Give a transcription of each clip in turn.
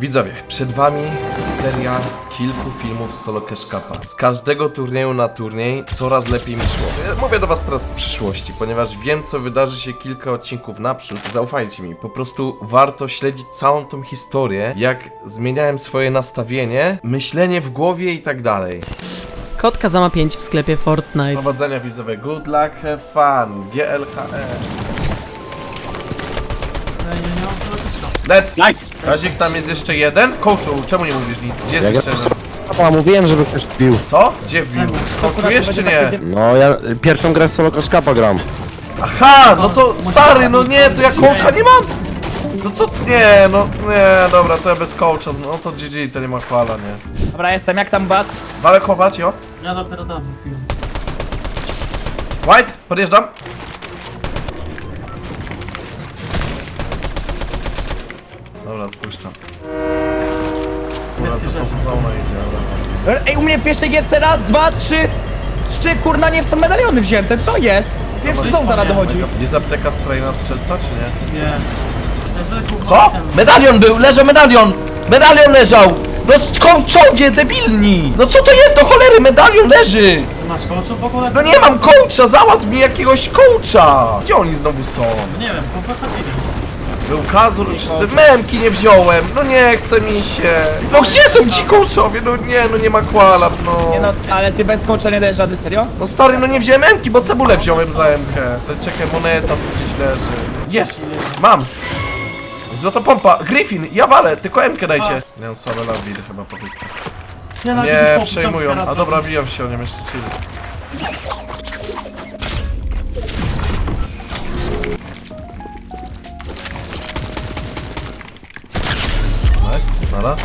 Widzowie, przed wami seria kilku filmów z solo cash cupa. Z każdego turnieju na turniej coraz lepiej mi szło. Ja Mówię do was teraz z przyszłości, ponieważ wiem co wydarzy się kilka odcinków naprzód. Zaufajcie mi, po prostu warto śledzić całą tą historię, jak zmieniałem swoje nastawienie, myślenie w głowie i tak dalej. Kotka za ma 5 w sklepie Fortnite. Powodzenia widzowie, good luck, have fun, GLHE. Nie zobaczyska. Net! Nice! Kazik, tam jest jeszcze jeden? Coachu, czemu nie mówisz nic? Gdzie jest jeszcze ja jeden? A, mówiłem, żeby ktoś wbił. Co? Gdzie wbił? Coachujesz czy nie? No, ja pierwszą grę solo Kaszkapa gram. Aha, no to stary, no nie, to ja coacha nie mam! No co, nie, no nie, dobra, to ja bez coacha, no to GG, to nie ma chwala, nie. Dobra, jestem, jak tam was? Walę chować, jo. Ja dopiero teraz zbiłem. White, podjeżdżam. Dobra, odpuszczam. Idzie, dobra. Ej, u mnie w pierwszej gierce raz, dwa, trzy, trzy, kurna, nie są medaliony wzięte, co jest? Pierwszy są zaraz dochodzi. Jest apteka strajna z często, czy nie? Jest. Szczerze, Co? Medalion był, leży medalion! Medalion leżał! No skąd czołgie, debilni! No co to jest do cholery, medalion leży! Ty masz coachów w ogóle? No nie mam coacha, załatw mi jakiegoś coacha! Gdzie oni znowu są? No nie wiem, bo wychodzili. Był kazur, wszyscy memki nie wziąłem, no nie chce mi się. No gdzie są ci coachowie? No nie, no nie ma kwala, no. Nie no, ale ty bez coacha nie dajesz rady, serio? No stary, no nie wziąłem memki, bo cebulę wziąłem za memkę. Czekaj, moneta tu gdzieś leży. Jest, mam. Złota pompa, Griffin, ja walę, tylko emkę dajcie. Nie mam słabe lawidy chyba po. Nie, no, Nie, przejmują. A dobra, biją się, oni jeszcze chill. Nara.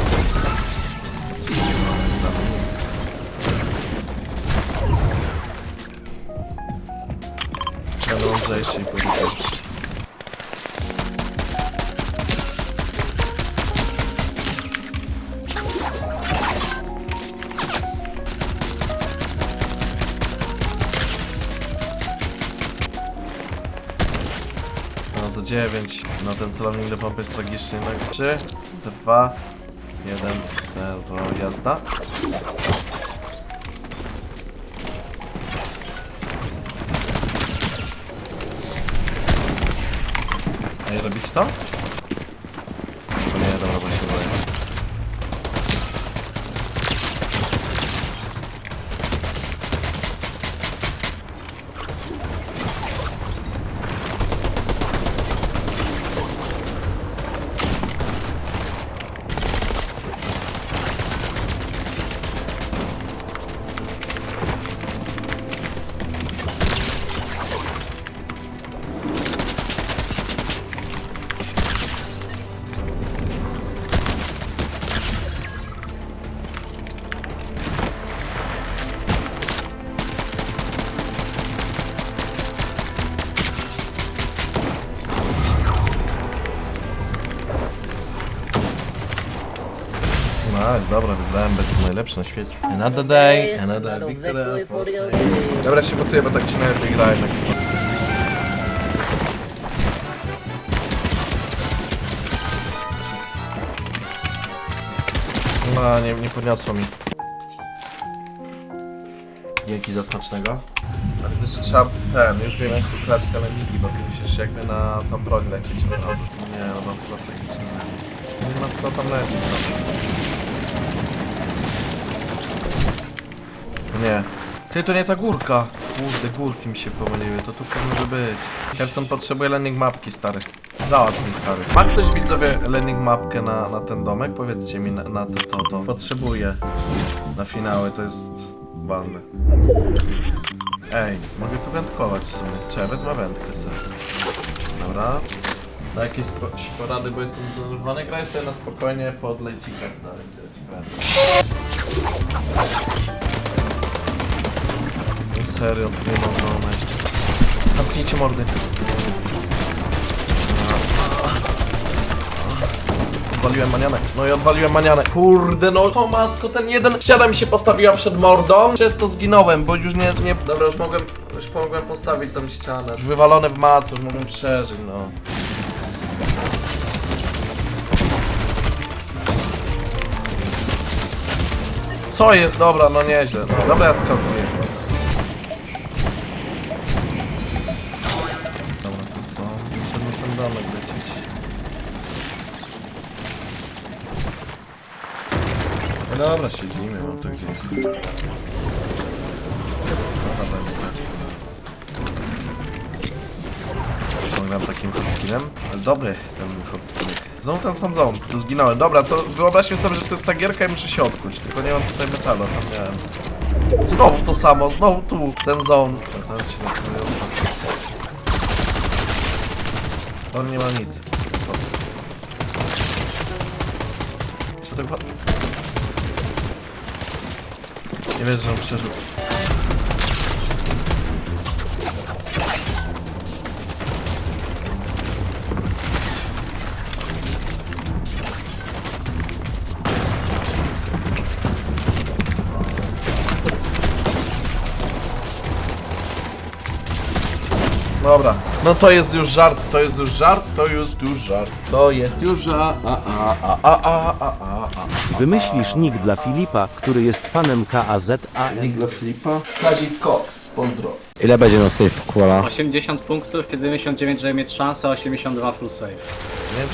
Będę mądrzejszy i pierwszy. No to 9. No ten celownik do pompy jest tragiczny. No 3, 2, 1, 0, jazda. I robić? To dobra, wybrałem bez najlepszy na świecie. Another day, another victory. Dobra, się botuję, bo tak się najlepiej gra jednak. No, nie, nie podniosło mi. Dzięki za smacznego. Ale to jeszcze trzeba ten, już wiem jak tu grać te lemiki, bo ty musisz jakby na tą broń lecieć od razu. Nie, no chyba tragiczne. Nie ma co tam lecieć. No. Nie. Ty, to nie ta górka. Kurde, górki mi się pomyliły, to tu może być. Kevson potrzebuje landing mapki, stary. Załatw mi, stary. Ma ktoś, widzowie, landing mapkę na, na ten domek? Powiedzcie mi na, na to, to, to. Potrzebuję. Na finały, to jest ważne. Ej, mogę tu wędkować w sumie. Ja wezmę wędkę sobie. Dobra. Na jakieś porady, bo jestem zdenerwowany. Graj sobie na spokojnie pod lejcika, stary. Serio, nie ma zona jeszcze. Zamknijcie mordy. Odwaliłem manianę. No i odwaliłem manianę. Kurde, no to matko, ten jeden ściana mi się postawiła przed mordą. Przez to zginąłem, bo już nie, nie... Dobra, już mogłem, już mogłem postawić tą ścianę. Już wywalone w macu, już mogłem przeżyć, no. co jest? Dobra, no nieźle. Dobra, ja skautuję. Ciągnę takim hotskinem. Dobry ten hotskinek. Znowu ten sam zone. Tu zginąłem. Dobra, to wyobraźmy sobie, że to jest ta gierka i muszę się odkuć. Tylko nie mam tutaj metalu, tam miałem. Znowu to samo, znowu tu. Ten zone. On nie ma nic. Co pa- Nie wiesz, że on przeżył. Dobra, no to jest już żart, to jest już żart, to jest już żart. To jest już żart. A, a, a, a, a, a, a, a. Wymyślisz nick dla Filipa, który jest fanem KAZA. Nick dla Filipa. Kazik Cox, pozdro. Ile będzie na safe, Kuala? 80 punktów, 99, żeby mieć szansę, 82 full save.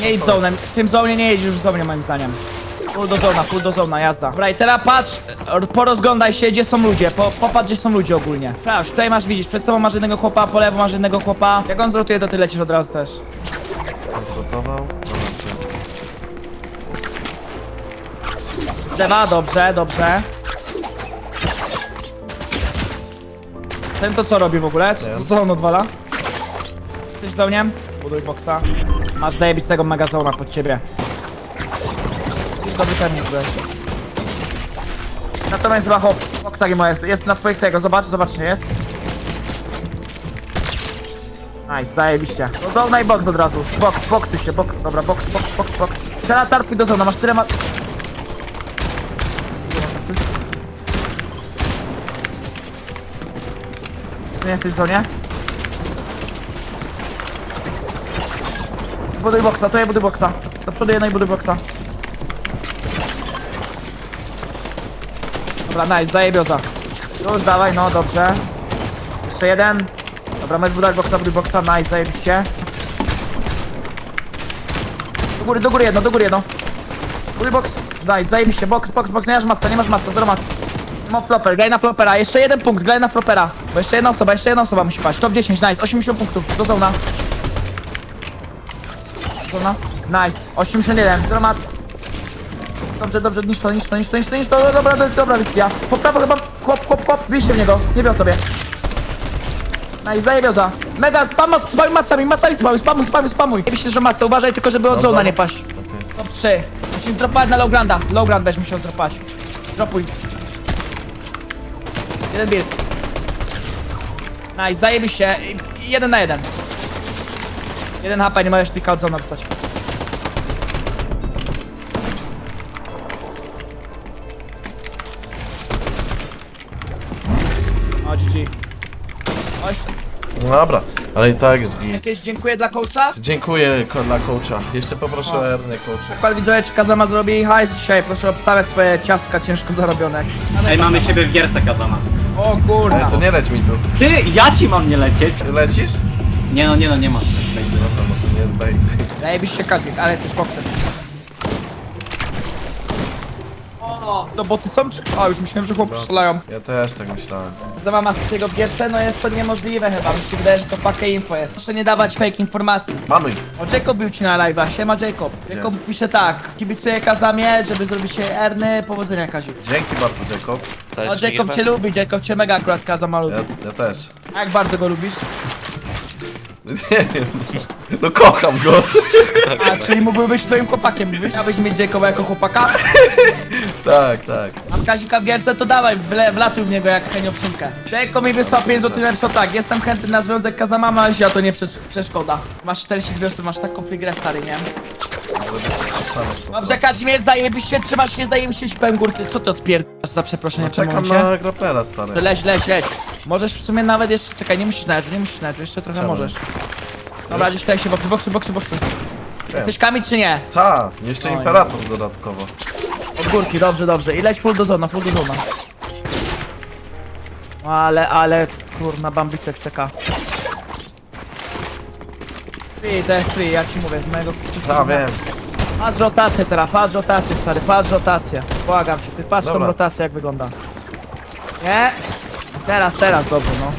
Nie idź zonem, w tym zonie nie jedziesz w zonie moim zdaniem. Full do zona, full do zona, jazda. Dobra i teraz patrz, e, porozglądaj się gdzie są ludzie, po, popatrz gdzie są ludzie ogólnie. Sprawdź, tutaj masz widzieć, przed sobą masz jednego chłopa, po lewo masz jednego chłopa. Jak on zrotuje to ty lecisz od razu też. Zrotował. Drzewa, dobrze, dobrze. Ten to co robi w ogóle? Co, co, on odwala? Jesteś w zonie? Buduj boksa. Masz zajebistego megazona pod ciebie. Dobry termin tutaj. Natomiast chyba hop, boksa nie jest, jest na twoich tego, zobacz, zobacz, nie jest. Nice, zajebiście. Do zona i box od razu. Box, box tu się, box, dobra, box, box, box, box. Teraz tarpuj do zona, masz tyle ma... Czy nie jesteś w zonie? Buduj boksa, to ja buduj boksa. Do przodu jednej buduj boksa. Dobra, nice, zajebioza. Już dawaj, no dobrze. Jeszcze jeden. Dobra, my budować boksa, buduj boksa, nice, zajebiście. Do góry, do góry jedno, do góry jedno. Buduj boks. Nice, zajebiście, box, box, box, nie masz matca, nie masz matca, zero matca. No flopper, graj na flopera, jeszcze jeden punkt, graj na flopera. Bo jeszcze jedna osoba, jeszcze jedna osoba musi paść. Top 10, nice, 80 punktów, do zona. Zona, nice, 81, zero mat. Dobrze, dobrze, niszcz to, niszcz to, niszcz to, niszcz to, niszcz to, dobra, dobra, dobra decyzja. Po prawo chyba, chłop, chłop, chłop, bijcie w niego, nie wiem o tobie. Nice, zajebioza. Mega, spam, spam macami, macami spamuj, spamuj, spamuj, spamuj. Myślę, że maca, uważaj tylko, żeby od No, zona nie paść. Top 3. Musimy dropać na Lowgranda. Lowgrand weź musiał dropać. Dropuj. Jeden build. Nice, zajebiście. I- Jeden na jeden. Jeden HP, nie możesz tylko od zona dostać. Dobra, ale i tak jest git. jakieś dziękuję dla coacha. Dziękuję ko- dla coacha. Jeszcze poproszę o Ernie coacha. Przykład widzowie, czy Kazama zrobi hajs dzisiaj. Proszę obstawiać swoje ciastka ciężko zarobione. Ej, mamy siebie w gierce Kazama. O kurna. Ej, to nie leć mi tu. Ty, ja ci mam nie lecieć! Ty lecisz? Nie no, nie no, nie ma. Dobra, no to nie bait. Zajebiście Kazik, ale jesteś boksem. O, to boty są czy... O, już myślałem, że chłopcy strzelają. Ja też tak myślałem. Za Maskiego w gierce, no jest to niemożliwe chyba. Mi się wydaje, że to fake info jest. Proszę nie dawać fake informacji. Panuj. O, Jacob był ci na live'a, siema Jacob. Jacob pisze tak, kibicuję Kazamie, żeby zrobić się Erny, powodzenia Kazik. Dzięki bardzo, Jacob. O, Jacob cię lubi, Jacob cię mega akurat Kazama lubi. Ja, ja też. A Jak bardzo go lubisz? Nie wiem. No kocham go. A, czyli mógłby być twoim chłopakiem? Chciałbyś mieć Jacoba jako chłopaka? Tak, tak. Mam Kazika w gierce, to dawaj, wle, wlatuj w niego jak heniowczynkę. Jacob mi wysłał 5 zł napisał tak, jestem chętny na związek Kazamama, a to nie przesz- przeszkoda. Masz 42 osób, masz taką grę stary, nie? Dobrze, Kazimierz, zajebiście, trzymasz się, zajebiście ci powiem górki. Co ty odpierdasz za przeproszenie w tym Czekam momencie? na grapplera, stary. Leć, leć, leć. Możesz w sumie nawet jeszcze, czekaj, nie musisz nawet, nie musisz nawet, jeszcze trochę Czemu? możesz. Dobra, gdzieś tutaj się boksu, boksu, boksu, boksu. Jesteś Kamil czy nie? Ta, jeszcze Oj. imperator dodatkowo. Od górki, dobrze, dobrze. I leć full do zona, full do zona. Ale, ale, kurna, bambicek czeka. Free, to jest free, ja ci mówię, z mojego... A, wiem. Patrz rotację teraz, patrz rotację stary, patrz rotację. Błagam cię, ty patrz tą Dobra. rotację jak wygląda. Nie? Teraz, teraz, dobrze no.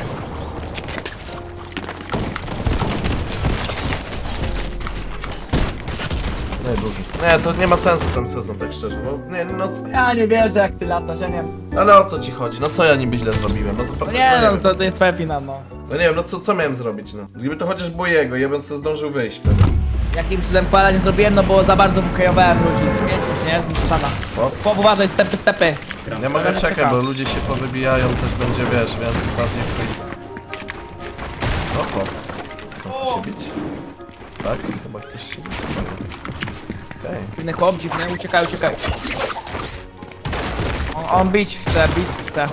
Nie, duży. Nie, to nie ma sensu ten sezon, tak szczerze. No, nie, no, c- Ja nie wierzę jak ty latasz, ja nie wiem. ale o co ci chodzi? No co ja niby źle zrobiłem? No, to, No nie no, to, to jest twoja wina no. No nie wiem, no co, co miałem zrobić, no? Gdyby to chociaż było jego, ja bym sobie zdążył wyjść wtedy. Jakim cudem kwala nie zrobiłem, no bo za bardzo wykajowałem ludzi. Wiecie, nie? Z Mustana. O. Pop, uważaj, stepy, stepy. Nie mogę czekać, bo ludzie się powybijają, też będzie, wiesz, więc bardziej free. Oho. No to się bić? Tak? Chyba chcesz się bić. Okej. Dziwny chłop, dziwny, uciekaj, uciekaj. On, on bić chce, bić chce.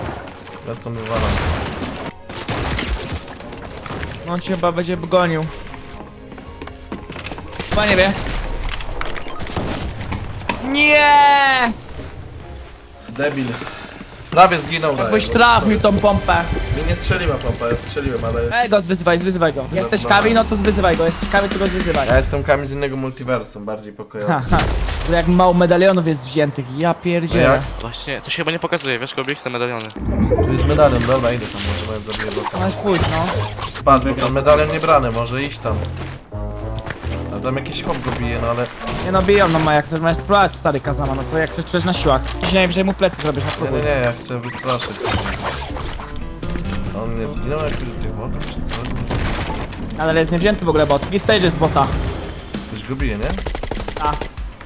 Ja stąd wywalam. No on cię chyba będzie gonił. Chyba nie wie. Nie! Debil. Prawie zginął na Jakbyś jego. trafił tą pompę. Mi nie strzeliła pompa, ja strzeliłem, ale... Ej go, zwyzywaj, zwyzywaj go. Jesteś Kawi, no to zwyzywaj go. Jesteś Kawi, to go zwyzywaj. Ja jestem Kami z innego multiversum, bardziej pokojowy. Haha. To jak mało medalionów jest wziętych. Ja No pierdzielę. jak? Właśnie, to się chyba nie pokazuje, wiesz, Kobik, te medaliony. Tu jest medalion, dobra, idę tam, może nawet zabiję boka. Masz pójść, no. Patrz, bo ten medalion nie brany, może iść tam. A tam jakiś chłop go bije, no ale... Nie no, biją, no ma jak chcesz spróbować stary Kazama, no to jak chcesz czujesz na siłach. Dzisiaj najwyżej mu plecy zrobisz, na Nie, próbuj. nie, nie, ja chcę wystraszyć. On nie zginął jakiś do tych botów, czy co? Ale jest niewzięty w ogóle bot. Free stage jest bota. Ktoś go bije, nie? A.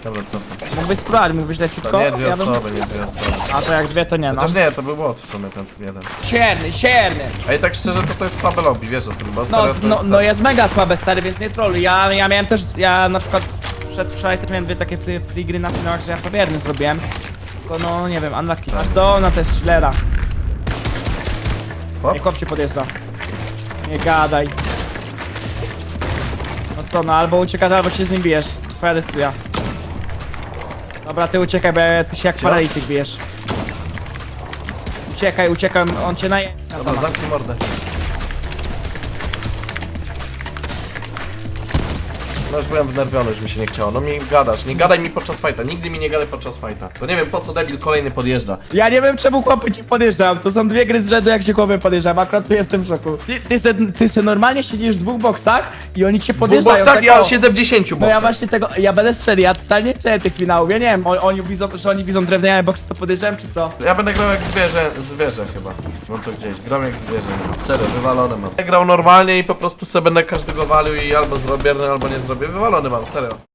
Dobra, cofam. Mógłbyś spróbować, mógłbyś dać To szybko? nie dwie osoby, nie dwie osoby. A to jak dwie to nie, no. Chociaż nie, to był bot w sumie ten jeden. Sierny, sierny! A i tak szczerze, to to jest słabe lobby, wiesz o tym, bo No, serio to no, jest no tak. jest mega słabe stary, więc nie trolluj. Ja, ja miałem też, ja na przykład przedwczoraj też miałem dwie takie free, free gry na finałach, że ja powierny zrobiłem. Tylko no nie wiem, unlucky. Aż do na to jest źlera. Chłop? Nie podjeżdża. Nie gadaj. No co, no albo uciekasz, albo się z nim bijesz. Twoja decyzja. Dobra, ty uciekaj, bo ty się jak paralityk bijesz. Uciekaj, uciekaj, on cię naje... Dobra, zamknij mordę. No już byłem wnerwiony, już mi się nie chciało. No mi gadasz, nie gadaj mi podczas fajta, nigdy mi nie gadaj podczas fajta. To nie wiem po co debil kolejny podjeżdża. Ja nie wiem czemu chłopy ci podjeżdżam. To są dwie gry z rzędu jak się chłopy podjeżdżam. Akurat tu jestem w szoku. Ty, ty, se, ty se normalnie siedzisz w dwóch boksach i oni cię W dwóch podjeżdżają. boksach, tak ja o. siedzę w dziesięciu No ja właśnie tego, ja będę strzelił, ja totalnie nie czuję tych finałów. Ja nie wiem, on, oni widzą, że oni widzą drewniane boksy, to podejrzewam czy co? Ja będę grał jak zwierzę, zwierzę chyba. Mam to gdzieś, gram jak zwierzę. Serio, wywalone mam. Ja grał normalnie i po prostu sobie będę każdego walił i albo zrobię, albo nie zrobię. Wywalony mam, serio.